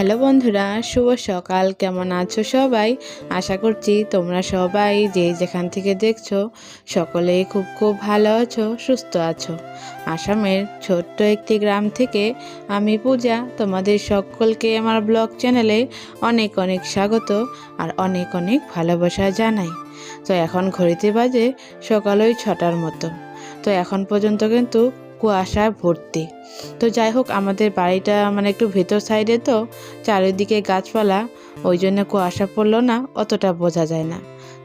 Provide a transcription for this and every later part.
Hello বন্ধুরা, শুভ সকাল। কেমন আছো সবাই? আশা করছি তোমরা সবাই যে যেখান থেকে দেখছ সকলেই খুব খুব ভালো আছো, সুস্থ আছো। আসামের ছোট্ট একটি গ্রাম থেকে আমি পূজা। তোমাদের সকলকে আমার ব্লগ চ্যানেলে অনেক অনেক স্বাগত আর অনেক অনেক ভালোবাসা জানাই। তো এখন ঘড়িতে বাজে সকাল ওই ছটার মতো। তো এখন পর্যন্ত কিন্তু কুয়াশায় ভর্তি। তো যাই হোক, আমাদের বাড়িটা মানে একটু ভেতর সাইডে তো, চারিদিকে গাছপালা, ওই জন্য কুয়াশা পড়ল না, অতটা বোঝা যায় না।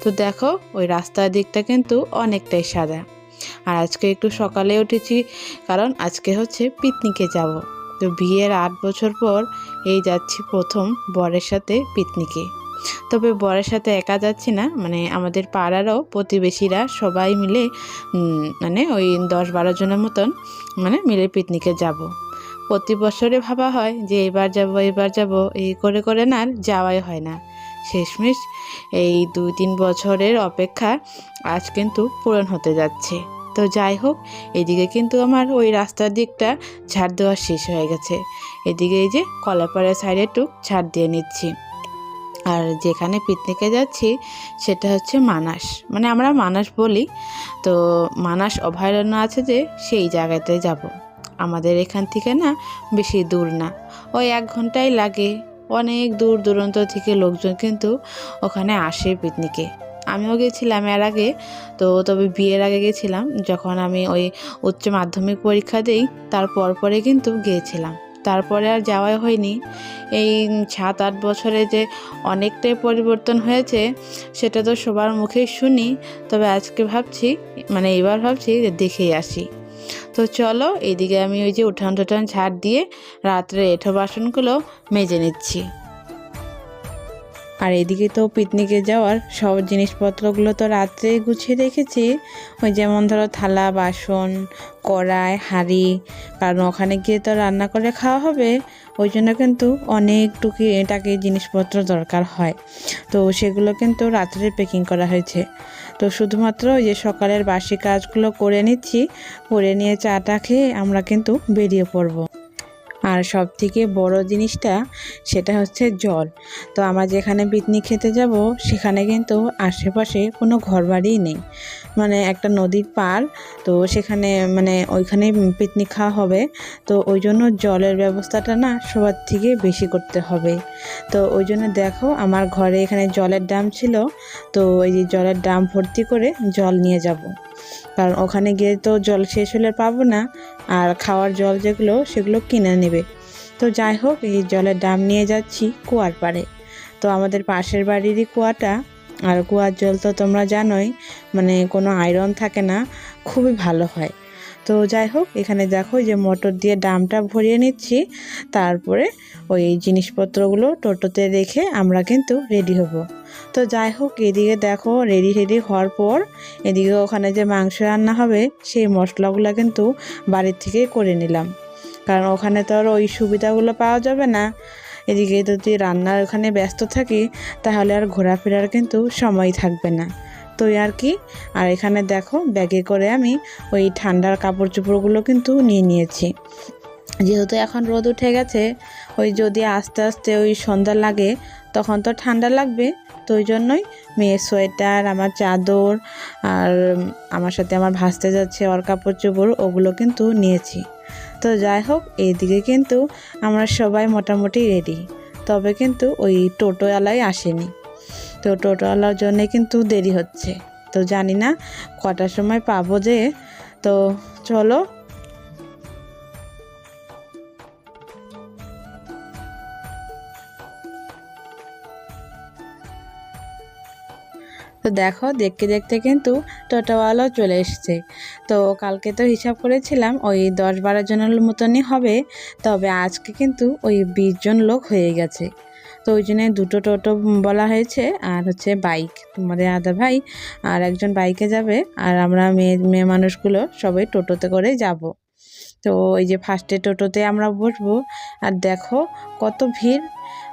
তো দেখো, ওই রাস্তার দিকটা কিন্তু অনেকটাই সাদা। আর আজকে একটু সকালে উঠেছি, কারণ আজকে হচ্ছে পিকনিকে যাব। তো বিয়ের আট বছর পর এই যাচ্ছি প্রথম বরের সাথে পিকনিকে। তবে বরের সাথে একা যাচ্ছি না মানে আমাদের পাড়ারও প্রতিবেশীরা সবাই মিলে মানে ওই দশ বারো জনের মতন মানে মিলে পিকনিকে যাব। প্রতি বছরে ভাবা হয় যে এবার যাব এবার যাব, এই করে করে না আর যাওয়াই হয় না। শেষমেশ এই দুই তিন বছরের অপেক্ষা আজ কিন্তু পূরণ হতে যাচ্ছে। তো যাই হোক, এদিকে কিন্তু আমার ওই রাস্তার দিকটা ঝাড় দেওয়া শেষ হয়ে গেছে। এদিকে এই যে কলাপাড়ার সাইডে একটু ঝাড় দিয়ে নিচ্ছি। আর যেখানে পিকনিকে যাচ্ছি, সেটা হচ্ছে মানাস। মানে আমরা মানাস বলি। তো মানাস অভয়ারণ্য আছে যে, সেই জায়গাতে যাব। আমাদের এখান থেকে না, বেশি দূর না। ওই এক ঘন্টাই লাগে। অনেক দূর দূরান্ত থেকে লোকজন কিন্তু ওখানে আসে পিকনিকে আমিও গেছিলাম এর আগে। তো তবে বিয়ের আগে গেছিলাম। যখন আমি ওই উচ্চ মাধ্যমিক পরীক্ষা দিই তারপর পরে কিন্তু গিয়েছিলাম। তারপরে আর যাওয়াই হয়নি। এই সাত আট বছরে যে অনেকটাই পরিবর্তন হয়েছে, সেটা তো সবার মুখেই শুনি। তবে আজকে ভাবছি মানে এবার ভাবছি যে দেখেই আসি। তো চলো, এইদিকে আমি ওই যে উঠান টুঠান ছাড় দিয়ে রাত্রে এঁঠো বাসনগুলো মেজে নিচ্ছি। আর এদিকে তো পিকনিকে যাওয়ার সব জিনিসপত্রগুলো তো রাত্রেই গুছিয়ে রেখেছি। ওই যেমন ধরো থালা, বাসন, কড়াই, হাঁড়ি, কারণ ওখানে গিয়ে তো রান্না করে খাওয়া হবে। ওই জন্য কিন্তু অনেক টুকি টাকি জিনিসপত্র দরকার হয়। তো সেগুলো কিন্তু রাত্রে প্যাকিং করা হয়েছে। তো শুধুমাত্র ওই যে সকালের বাসি কাজগুলো করে নিচ্ছি, করে নিয়ে চাটা খেয়ে আমরা কিন্তু বেরিয়ে পড়ব। আর সব থেকে বড় জিনিসটা সেটা হচ্ছে জল। তো আমরা যেখানে পিকনিক খেতে যাব, সেখানে কিন্তু আশেপাশে কোনো ঘরবাড়িই নেই। মানে একটা নদীর পার তো সেখানে মানে ওইখানে পিকনিক খাওয়া হবে। তো ওই জন্য জলের ব্যবস্থাটা না সবার থেকে বেশি করতে হবে। তো ওই জন্য দেখো আমার ঘরে এখানে জলের ড্রাম ছিল, তো ওই যে জলের ড্রাম ভর্তি করে জল নিয়ে যাব। কারণ ওখানে গিয়ে তো জল শেষ হলে পাবো না, আর খাওয়ার জল যেগুলো, সেগুলো কিনে নেবে। তো যাই হোক, এই জলের দাম নিয়ে যাচ্ছি কুয়ার পাড়ে। তো আমাদের পাশের বাড়িরই কুয়াটা, আর কুয়ার জল তো তোমরা জানোই মানে কোনো আয়রন থাকে না, খুবই ভালো হয়। তো যাই হোক, এখানে দেখো যে মোটর দিয়ে ডামটা ভরিয়ে নিচ্ছি, তারপরে ওই জিনিসপত্রগুলো টোটোতে রেখে আমরা কিন্তু রেডি হব। তো যাই হোক, এদিকে দেখো রেডি রেডি হওয়ার পর এদিকে ওখানে যে মাংস রান্না হবে, সেই মশলাগুলো কিন্তু বাড়ির থেকে করে নিলাম। কারণ ওখানে তো আর ওই সুবিধাগুলো পাওয়া যাবে না। এদিকে যদি রান্নার ওখানে ব্যস্ত থাকি, তাহলে আর ঘোরাফেরার কিন্তু সময় থাকবে না। তো আর কি, আর এখানে দেখো, ব্যাগে করে আমি ওই ঠান্ডার কাপড় চোপড়গুলো কিন্তু নিয়ে নিয়েছি। যেহেতু এখন রোদ উঠে গেছে, ওই যদি আস্তে আস্তে ওই সন্ধ্যা লাগে, তখন তো ঠান্ডা লাগবে। তো ওই জন্যই মেয়ের সোয়েটার, আমার চাদর আর আমার সাথে আমার ভাসতে যাচ্ছে ওর কাপড় চোপড় ওগুলো কিন্তু নিয়েছি। তো যাই হোক, এইদিকে কিন্তু আমরা সবাই মোটামুটি রেডি তবে কিন্তু ওই টোটোওয়ালাই আসেনি। তো টোটোওয়ালার জন্যে কিন্তু দেরি হচ্ছে। তো জানি না কটার সময় পাবো যে, তো চলো তো দেখো, দেখতে দেখতে কিন্তু টোটোওয়ালাও চলে এসেছে। তো কালকে তো হিসাব করেছিলাম, ওই দশ বারো জনের মতনই হবে। তবে আজকে কিন্তু ওই বিশ জন লোক হয়ে গেছে। তো ওই জন্য দুটো টোটো বলা হয়েছে, আর হচ্ছে বাইক, তোমাদের আদা ভাই আর একজন বাইকে যাবে, আর আমরা মেয়ে মেয়ে মানুষগুলো সবাই টোটোতে করে যাব। তো ওই যে ফার্স্টে টোটোতে আমরা বসবো, আর দেখো কত ভিড়।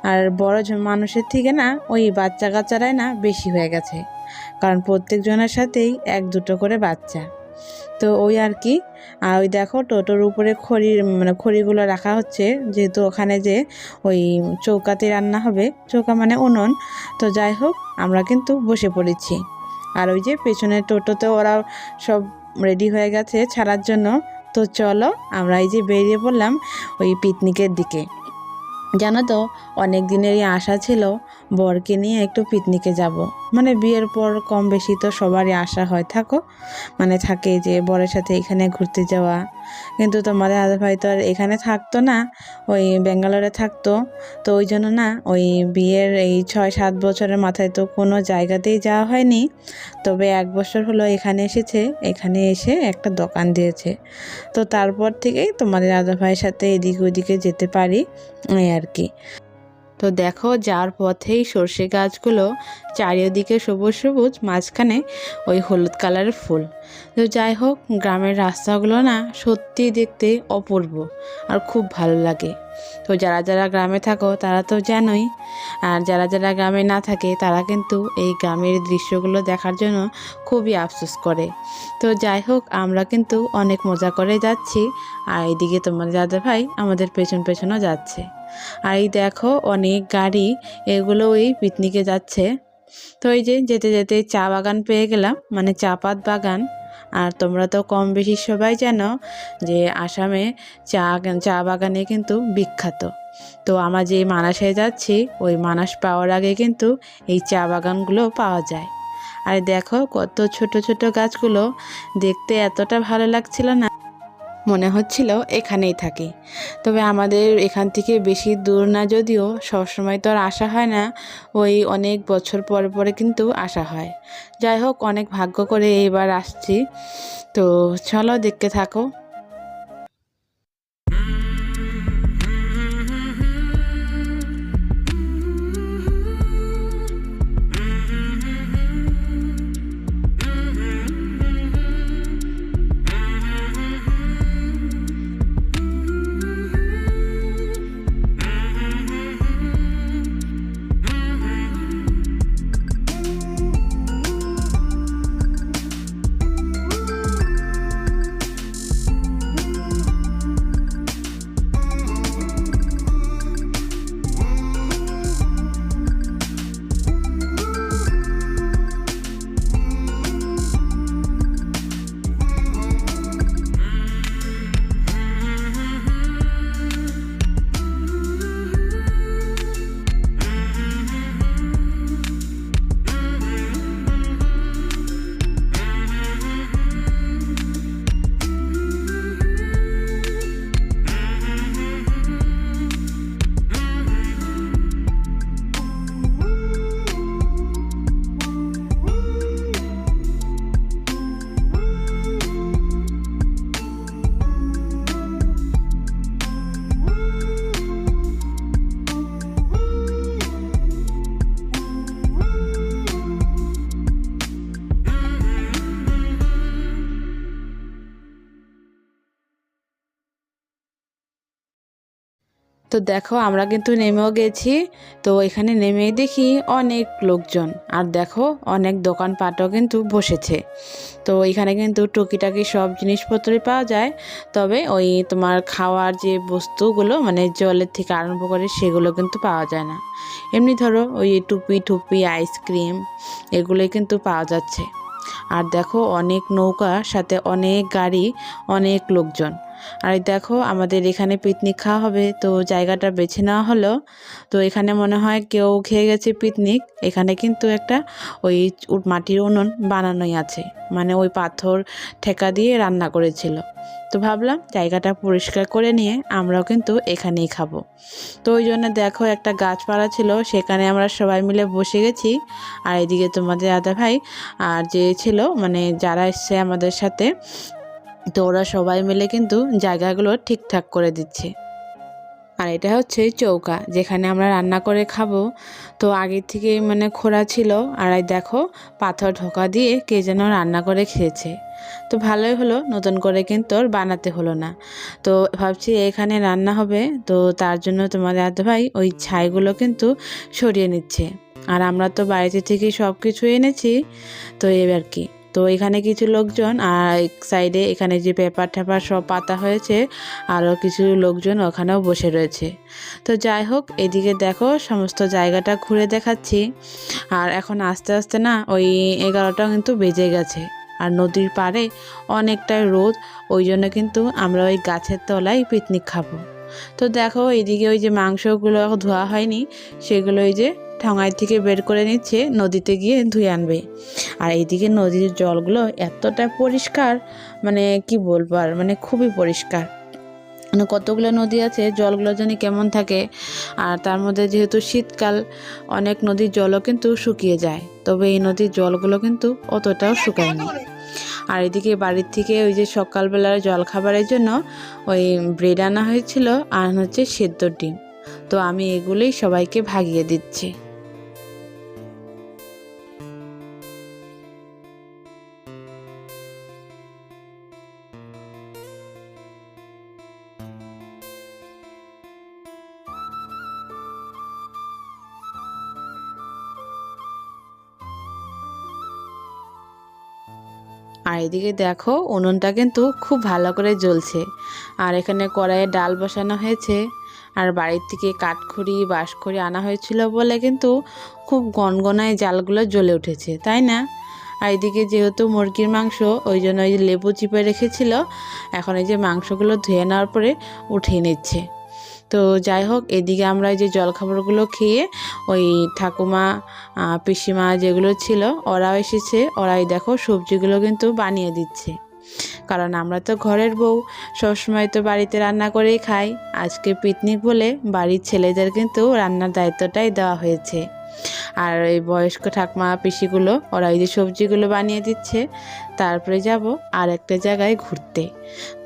আর বড় মানুষের থেকে না ওই বাচ্চা কাচ্চারাই না বেশি হয়ে গেছে। কারণ প্রত্যেকজনের সাথেই এক দুটো করে বাচ্চা। তো ওই আর কি, আর ওই দেখো টোটোর উপরে খড়ি মানে খড়িগুলো রাখা হচ্ছে, যেহেতু ওখানে যে ওই চৌকাতে রান্না হবে, চৌকা মানে উনুন। তো যাই হোক, আমরা কিন্তু বসে পড়েছি। আর ওই যে পেছনের টোটোতে ওরা সব রেডি হয়ে গেছে ছাড়ার জন্য। তো চলো, আমরা এই যে বেরিয়ে পড়লাম ওই পিকনিকের দিকে। জানো তো অনেক দিনেরই আশা ছিল বরকে নিয়ে একটু পিকনিকে যাব। মানে বিয়ের পর কম বেশি তো সবারই আশা হয়, থাকো। মানে থাকে যে বরের সাথে এখানে ঘুরতে যাওয়া। কিন্তু তোমাদের দাদা ভাই তো আর এখানে থাকতো না, ওই ব্যাঙ্গালোরে থাকতো। তো ওই জন্য না, ওই বিয়ের এই ছয় সাত বছরের মাথায় তো কোনো জায়গাতেই যাওয়া হয়নি। তবে এক বছর হলো এখানে এসেছে, এখানে এসে একটা দোকান দিয়েছে। তো তারপর থেকেই তোমাদের দাদা ভাইয়ের সাথে এদিক ওদিকে যেতে পারি আর কি। তো দেখো যার পথেই সর্ষে গাছগুলো চারিদিকে সবুজ সবুজ, মাঝখানে ওই হলুদ কালারের ফুল। তো যাই হোক, গ্রামের রাস্তাগুলো না সত্যি দেখতে অপূর্ব আর খুব ভালো লাগে। তো যারা যারা গ্রামে থাকো, তারা তো জানোই। আর যারা যারা গ্রামে না থাকে, তারা কিন্তু এই গ্রামের দৃশ্যগুলো দেখার জন্য খুবই আফসোস করে। তো যাই হোক, আমরা কিন্তু অনেক মজা করে যাচ্ছি। আর এইদিকে তোমার দাদা ভাই আমাদের পেছন পেছনও যাচ্ছে। আর এই দেখো অনেক গাড়ি এগুলো ওই পিকনিকে যাচ্ছে। তো এই যে যেতে যেতে চা বাগান পেয়ে গেলাম মানে চা পাত বাগান। আর তোমরা তো কম বেশি সবাই জানো যে আসামে চা চা বাগানে কিন্তু বিখ্যাত। তো আমরা যে মানাসে যাচ্ছি, ওই মানাস পাওয়ার আগে কিন্তু এই চা বাগানগুলো পাওয়া যায়। আর দেখো কত ছোট ছোট গাছগুলো, দেখতে এতটা ভালো লাগছিল না। মনে হচ্ছিল এখানেই থাকি। তবে আমাদের এখান থেকে বেশি দূর না যদিও সবসময় তো আর আসা হয় না, ওই অনেক বছর পর পরে কিন্তু আসা হয়। যাই হোক, অনেক ভাগ্য করে এইবার আসছি। তো চলো দেখতে থাকো। তো দেখো আমরা কিন্তু নেমেও গেছি। তো এখানে নেমেই দেখি অনেক লোকজন। আর দেখো অনেক দোকানপাটও কিন্তু বসেছে। তো এখানে কিন্তু টুকিটাকি সব জিনিসপত্রই পাওয়া যায়। তবে ওই তোমার খাওয়ার যে বস্তুগুলো মানে জলের থেকে আরম্ভ করে সেগুলো কিন্তু পাওয়া যায় না। এমনি ধরো ওই টুপি টুপি, আইসক্রিম, এগুলোই কিন্তু পাওয়া যাচ্ছে। আর দেখো অনেক নৌকা, সাথে অনেক গাড়ি, অনেক লোকজন। আর দেখো আমাদের এখানে পিকনিক খাওয়া হবে, তো জায়গাটা বেছে নেওয়া হলো। তো এখানে মনে হয় কেউ খেয়ে গেছে পিকনিক। এখানে কিন্তু একটা ওই মাটির উনুন বানানোই আছে মানে ওই পাথর ঠেকা দিয়ে রান্না করেছিল। তো ভাবলাম জায়গাটা পরিষ্কার করে নিয়ে আমরাও কিন্তু এখানেই খাব। তো ওই জন্য দেখো একটা গাছপালা ছিল, সেখানে আমরা সবাই মিলে বসে গেছি। আর এদিকে তোমাদের দাদা ভাই আর যে ছিল মানে যারা এসছে আমাদের সাথে তো ওরা সবাই মিলে কিন্তু জায়গাগুলো ঠিকঠাক করে দিচ্ছে। আর এটা হচ্ছে চৌকা, যেখানে আমরা রান্না করে খাব। তো আগে থেকে মানে খোড়া ছিল, আর এই দেখো পাথর ঢোকা দিয়ে কে যেন রান্না করে খেয়েছে। তো ভালোই হলো, নতুন করে কিন্তু ওর বানাতে হলো না। তো ভাবছি এখানে রান্না হবে, তো তার জন্য তোমার দাদা ভাই ওই ছাইগুলো কিন্তু সরিয়ে নিচ্ছে। আর আমরা তো বাড়িতে থেকে সব কিছু এনেছি, তো এবার কি? তো এখানে কিছু লোকজন, আর এক সাইডে এখানে যে পেপার টেপার সব পাতা হয়েছে আরও কিছু লোকজন ওখানেও বসে রয়েছে। তো যাই হোক, এদিকে দেখো সমস্ত জায়গাটা ঘুরে দেখাচ্ছি। আর এখন আস্তে আস্তে না ওই এগারোটা কিন্তু বেজে গেছে। আর নদীর পাড়ে অনেকটাই রোদ, ওই জন্য কিন্তু আমরা ওই গাছের তলায় পিকনিক খাব। তো দেখো এইদিকে ওই যে মাংসগুলো ধোয়া হয়নি, সেগুলো ওই যে ঠঙাই থেকে বের করে নিচ্ছে, নদীতে গিয়ে ধুয়ে আনবে। আর এইদিকে নদীর জলগুলো এতটা পরিষ্কার মানে কি বলব আর মানে খুবই পরিষ্কার। মানে কতগুলো নদী আছে, জলগুলো জানি কেমন থাকে, আর তার মধ্যে যেহেতু শীতকাল, অনেক নদীর জলও কিন্তু শুকিয়ে যায়। তবে এই নদীর জলগুলো কিন্তু অতটাও শুকায়নি আর এদিকে বাড়ির থেকে ওই যে সকালবেলার জল খাবারের জন্য ওই ব্রেড আনা হয়েছিল, আর হচ্ছে সেদ্ধ ডিম। তো আমি এগুলোই সবাইকে ভাগিয়ে দিচ্ছি। আর এদিকে দেখো, উনুনটা কিন্তু খুব ভালো করে জ্বলছে। আর এখানে কড়াইয়ে ডাল বসানো হয়েছে। আর বাড়ির থেকে কাঠখড়ি, বাঁশখড়ি আনা হয়েছিল বলে কিন্তু খুব গনগনায় জালগুলো জ্বলে উঠেছে, তাই না? আর এদিকে যেহেতু মুরগির মাংস, ওই জন্য ওই যে লেবু চিপে রেখেছিল, এখন এই যে মাংসগুলো ধুয়ে নেওয়ার পরে উঠিয়ে নিচ্ছে। তো যাই হোক, এদিকে আমরা যে জলখাবারগুলো খেয়ে ওই ঠাকুমা পিসিমা যেগুলো ছিল, ওরাও এসেছে, ওরাই দেখো সবজিগুলো কিন্তু বানিয়ে দিচ্ছে। কারণ আমরা তো ঘরের বউ। সবসময় তো বাড়িতে রান্না করেই খাই। আজকে পিকনিক বলে বাড়ির ছেলেদের কিন্তু রান্নার দায়িত্বটাই দেওয়া হয়েছে। আর এই বয়স্ক ঠাকমা পিসিগুলো, ওরা এই যে সবজিগুলো বানিয়ে দিচ্ছে, তারপরে যাব আর একটা জায়গায় ঘুরতে।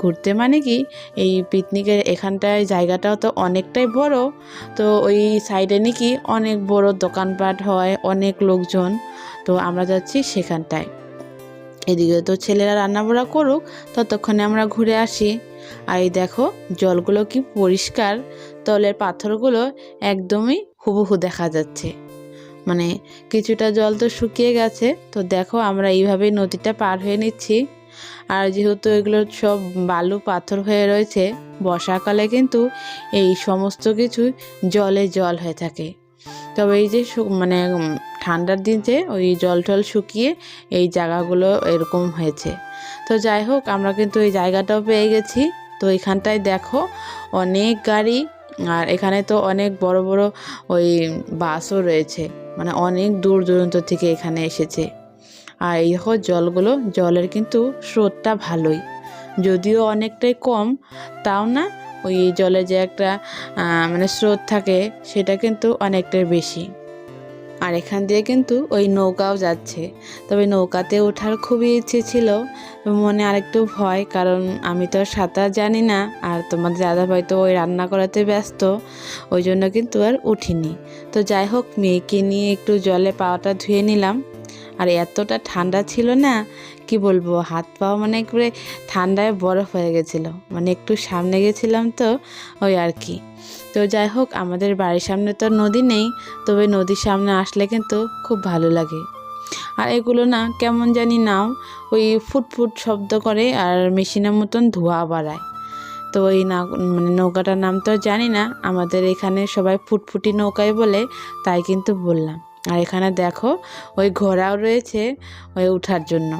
ঘুরতে মানে কি, এই পিকনিকের এখানটায় জায়গাটাও তো অনেকটাই বড়। তো ওই সাইডে নাকি অনেক বড় দোকানপাট হয়, অনেক লোকজন। তো আমরা যাচ্ছি সেখানটায়। এদিকে তো ছেলেরা রান্নাবাড়া করুক, ততক্ষণে আমরা ঘুরে আসি। আর এই দেখো, জলগুলো কি পরিষ্কার। তলের পাথরগুলো একদমই হুবহু দেখা যাচ্ছে। মানে কিছুটা জল তো শুকিয়ে গেছে। তো দেখো, আমরা এইভাবেই নদীটা পার হয়ে নিচ্ছি। আর যেহেতু এগুলো সব বালু পাথর হয়ে রয়েছে, বর্ষাকালে কিন্তু এই সমস্ত কিছু জলে জল হয়ে থাকে। তবে এই যে মানে ঠান্ডার দিন যে ওই জল টল শুকিয়ে এই জায়গাগুলো এরকম হয়েছে। তো যাই হোক, আমরা কিন্তু এই জায়গাটাও পেয়ে গেছি। তো এখানটায় দেখো অনেক গাড়ি, আর এখানে তো অনেক বড় বড় ওই বাসও রয়েছে। মানে অনেক দূর দূরান্ত থেকে এখানে এসেছে। আর এই দেখো জলগুলো, জলের কিন্তু স্রোতটা ভালোই। যদিও অনেকটাই কম, তাও না ওই জলে যে একটা মানে স্রোত থাকে, সেটা কিন্তু অনেকটাই বেশি। আর এখান দিয়ে কিন্তু ওই নৌকাও যাচ্ছে। তবে নৌকাতে ওঠার খুবই ইচ্ছে ছিল মনে আরেকটু ভয়, কারণ আমি তো সাঁতার জানি না, আর তোমাদের দাদা ভাই তো ওই রান্না করাতে ব্যস্ত, ওই জন্য কিন্তু আর উঠিনি। তো যাই হোক, মেয়েকে নিয়ে একটু জলে পাওয়াটা ধুয়ে নিলাম। আর এতটা ঠান্ডা ছিল না কি বলব, হাত পাও মানে একবারে ঠান্ডায় বরফ হয়ে গেছিল। মানে একটু সামনে গেছিলাম তো, ওই আর কি। তো যাই হোক, আমাদের বাড়ির সামনে তো নদী নেই, তবে নদীর সামনে আসলে কিন্তু খুব ভালো লাগে। আর এগুলো না, কেমন জানি নাও, ওই ফুটফুট শব্দ করে আর মেশিনের মতন ধোঁয়া বাড়ায়। তো ওই না মানে নৌকাটার নাম তো জানি না, আমাদের এখানে সবাই ফুটফুটি নৌকায় বলে, তাই কিন্তু বললাম। আর এখানে দেখো, ওই ঘোড়াও রয়েছে, ওই উঠার জন্য।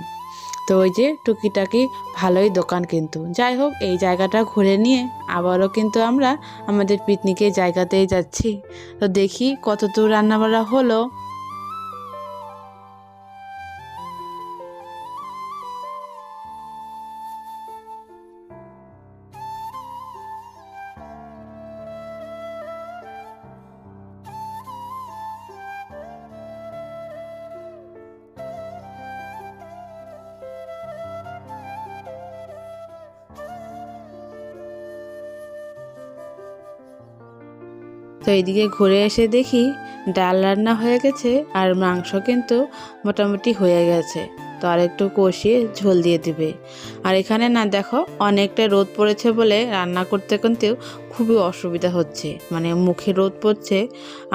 তো ওই যে টুকিটাকি ভালোই দোকান কিন্তু। যাই হোক, এই জায়গাটা ঘুরে নিয়ে আবারও কিন্তু আমরা আমাদের পিকনিকের জায়গাতেই যাচ্ছি। তো দেখি কত দূর রান্নাবাড়া হলো। তো এদিকে ঘুরে এসে দেখি ডাল রান্না হয়ে গেছে আর মাংস কিন্তু মোটামুটি হয়ে গেছে। তো আর একটু কষিয়ে ঝোল দিয়ে দিবে। আর এখানে না দেখো, অনেকটা রোদ পড়েছে বলে রান্না করতে কিন্তু খুবই অসুবিধা হচ্ছে। মানে মুখে রোদ পড়ছে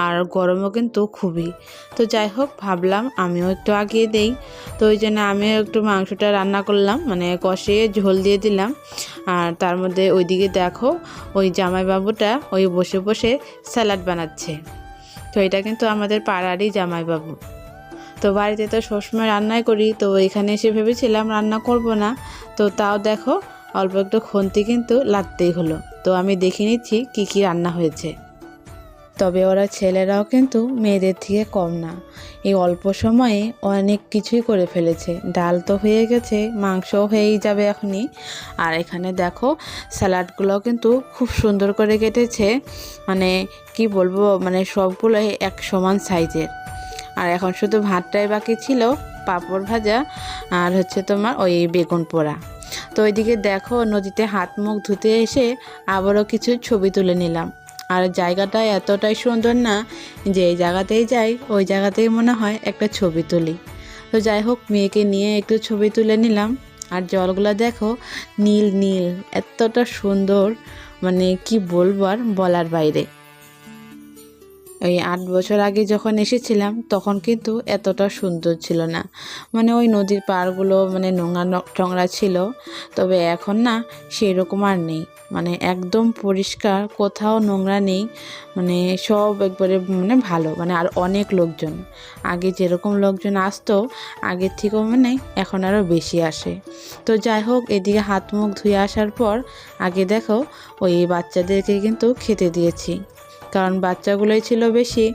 আর গরমও কিন্তু খুবই। তো যাই হোক, ভাবলাম আমিও একটু আগিয়ে দেই। তো ওই জন্য আমিও একটু মাংসটা রান্না করলাম মানে কষিয়ে ঝোল দিয়ে দিলাম। আর তার মধ্যে ওইদিকে দেখো, ওই জামাইবাবুটা ওই বসে বসে স্যালাড বানাচ্ছে। তো এটা কিন্তু আমাদের পাড়ারই জামাইবাবু। তো বাড়িতে তো সবসময় রান্নাই করি, তো এখানে এসে ভেবেছিলাম রান্না করব না। তো তাও দেখো, অল্প একটু খন্তি কিন্তু লাগতেই হলো। তো আমি দেখে নিচ্ছি কী কী রান্না হয়েছে। তবে ওরা ছেলেরাও কিন্তু মেয়েদের থেকে কম না। এই অল্প সময়ে অনেক কিছুই করে ফেলেছে। ডাল তো হয়ে গেছে, মাংসও হয়েই যাবে এখনই। আর এখানে দেখো স্যালাডগুলো কিন্তু খুব সুন্দর করে কেটেছে। মানে কি বলব মানে সবগুলোই এক সমান সাইজের। আর এখন শুধু ভাতটাই বাকি ছিল, পাঁপড় ভাজা আর হচ্ছে তোমার ওই বেগুন পোড়া। তো ওইদিকে দেখো নদীতে হাত মুখ ধুতে এসে আবারও কিছু ছবি তুলে নিলাম। আর জায়গাটা এতটাই সুন্দর না যে এই জায়গাতেই যাই, ওই জায়গাতেই মনে হয় একটা ছবি তুলি। তো যাই হোক, মেয়েকে নিয়ে একটু ছবি তুলে নিলাম। আর জলগুলো দেখো, নীল নীল, এতটা সুন্দর মানে কি বলব আর বলার বাইরে। ওই আট বছর আগে যখন এসেছিলাম, তখন কিন্তু এতটা সুন্দর ছিল না। মানে ওই নদীর পাড়গুলো মানে নোংরা টংরা ছিল, তবে এখন না সেই রকম আর নেই। মানে একদম পরিষ্কার, কোথাও নোংরা নেই। মানে সব একবারে মানে ভালো মানে আর অনেক লোকজন। আগে যেরকম লোকজন আসতো, আগের থেকেও মানে এখন আরও বেশি আসে। তো যাই হোক, এদিকে হাত মুখ ধুয়ে আসার পর, আগে দেখো, ওই বাচ্চাদেরকে কিন্তু খেতে দিয়েছি। কারণ বাচ্চাগুলোই ছিল বেশি।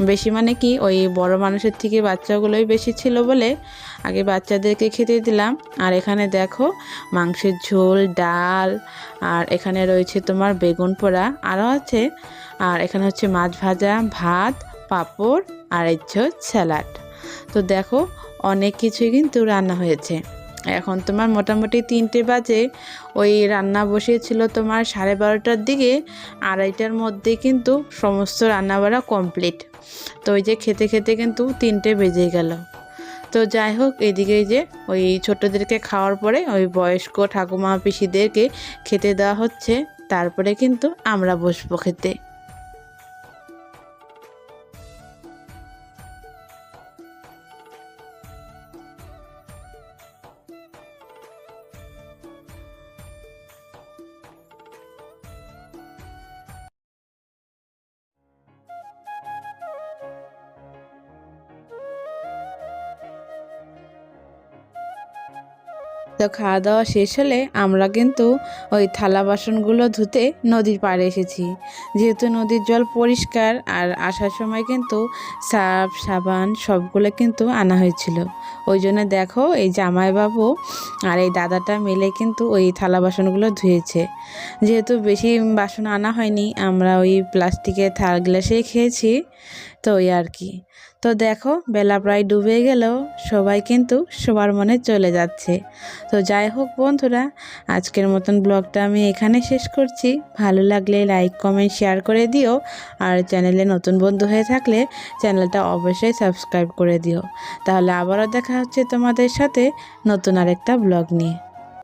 বেশি মানে কি? ওই বড় মানুষের থেকে বাচ্চাগুলোই বেশি ছিল বলে আগে বাচ্চাদেরকে খেতে দিলাম। আর এখানে দেখো, মাংসের ঝোল, ডাল, আর এখানে রয়েছে তোমার বেগুন পোড়া আরও আছে। আর এখানে হচ্ছে মাছ ভাজা, ভাত, পাঁপড়, আর হচ্ছে স্যালাড। তো দেখো, অনেক কিছুই কিন্তু রান্না হয়েছে। এখন তোমার মোটামুটি তিনটে বাজে, ওই রান্না বসিয়েছিল তোমার সাড়ে বারোটার দিকে, আড়াইটার মধ্যে কিন্তু সমস্ত রান্নাবাড়া কমপ্লিট তো ওই যে খেতে খেতে কিন্তু তিনটে বেজে গেল। তো যাই হোক, এদিকে যে ওই ছোটদেরকে খাওয়ার পরে ওই বয়স্ক ঠাকুমা পিসিদেরকে খেতে দেওয়া হচ্ছে, তারপরে কিন্তু আমরা বসবো খেতে। তো খাওয়া দাওয়া শেষ হলে আমরা কিন্তু ওই থালা বাসনগুলো ধুতে নদীর পাড়ে এসেছি। যেহেতু নদীর জল পরিষ্কার আর আসার সময় কিন্তু সার্ফ, সাবান সবগুলো কিন্তু আনা হয়েছিল। ওই জন্য দেখো এই জামাইবাবু আর এই দাদাটা মিলে কিন্তু ওই থালা বাসনগুলো ধুয়েছে। যেহেতু বেশি বাসন আনা হয়নি, আমরা ওই প্লাস্টিকের থাল গ্লাসেই খেয়েছি। তো ওই আর কি। তো দেখো, বেলা প্রায় ডুবে গেলেও সবাই কিন্তু সবার মনে চলে যাচ্ছে। তো যাই হোক বন্ধুরা, আজকের মতন ব্লগটা আমি এখানে শেষ করছি। ভালো লাগলে লাইক কমেন্ট শেয়ার করে দিও। আর চ্যানেলে নতুন বন্ধু হয়ে থাকলে চ্যানেলটা অবশ্যই সাবস্ক্রাইব করে দিও। তাহলে আবারও দেখা হচ্ছে তোমাদের সাথে নতুন আরেকটা ব্লগ নিয়ে।